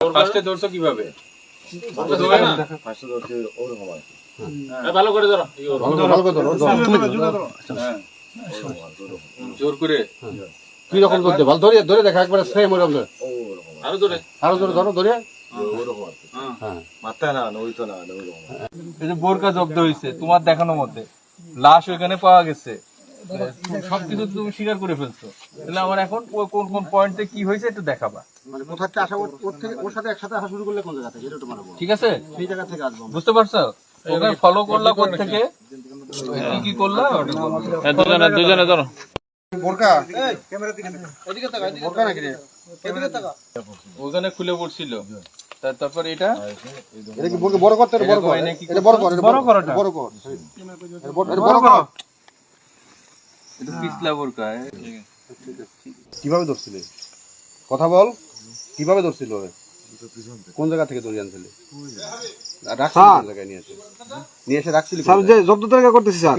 ফার্স্টে ধরছো কীভাবে? কি ভালো করে ধরো। ভালো করে। হ্যাঁ। কি, ওরকম। জোর করে? কি রকম ধরতে? ভালো ধরে ধরে দেখা একবারে সেম ওরকম ধরে। আরও ধরে। আরও ধরে ধরো ধরে। হ্যাঁ। মাথায় না নইতো না ওইরকম। এই যে বোরকা জব্দ হয়েছে তোমার দেখানো মতে। লাশ ওইখানে পাওয়া গেছে। সবকিছু তুমি স্বীকার করে ফেলছো। তাহলে আমার এখন ও- কোন কোন পয়েন্টে কি হয়েছে একটু দেখাবা। মানে কোথা থেকে আসা ওর ওর থেকে ওর সাথে একসাথে আসা শুরু করলে কোন জায়গা থেকে? এটা একটু ঠিক আছে? সেই জায়গা থেকে আসব বুঝতে পারছ? ওখানে ফলো করলা কোথ থেকে? কি কি করলা? দুজনে দুজনে ধরো। বোরকা? বোরকা নাকি রে? ওখানে খুলে পড়ছিল। তার- তারপর এটা? এটা কি বোরকা বড় করতে বড় কর। এটা বড় কর এটা বড় কর বড় কর। এটা বড় কর। এটা পিছলা বোরকা কীভাবে ধরছিলে? কথা বল কীভাবে ধরছিল কোন জায়গা থেকে ধরে আনছিলে? জায়গায় নিয়ে এসে? নিয়ে এসে রাখছিলি? জব্দ করতেছি স্যার।